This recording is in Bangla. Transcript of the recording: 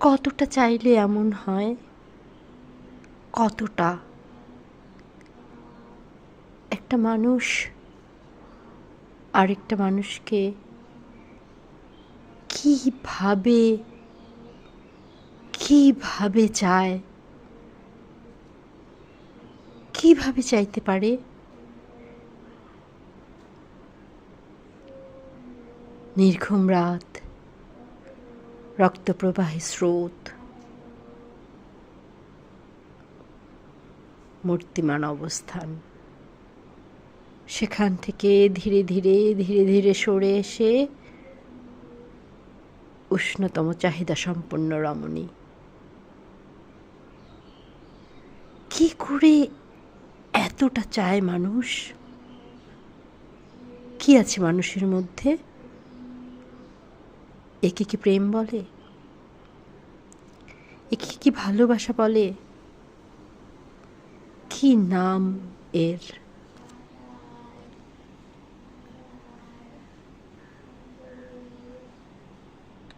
কতটা চাইলে এমন হয়? কতটা? একটা মানুষ আরেকটা মানুষকে কীভাবে কীভাবে চায়? কীভাবে চাইতে পারে? নির্ঘুম রাত রক্তপ্রবাহী স্রোত। মূর্তিমান অবস্থান। সেখান থেকে ধীরে ধীরে ধীরে ধীরে সরে এসে উষ্ণতম চাহিদা সম্পন্ন রমণী। কি করে এতটা চায় মানুষ? কি আছে মানুষের মধ্যে? একে কি প্রেম বলে? একে কি ভালোবাসা বলে? কি নাম এর?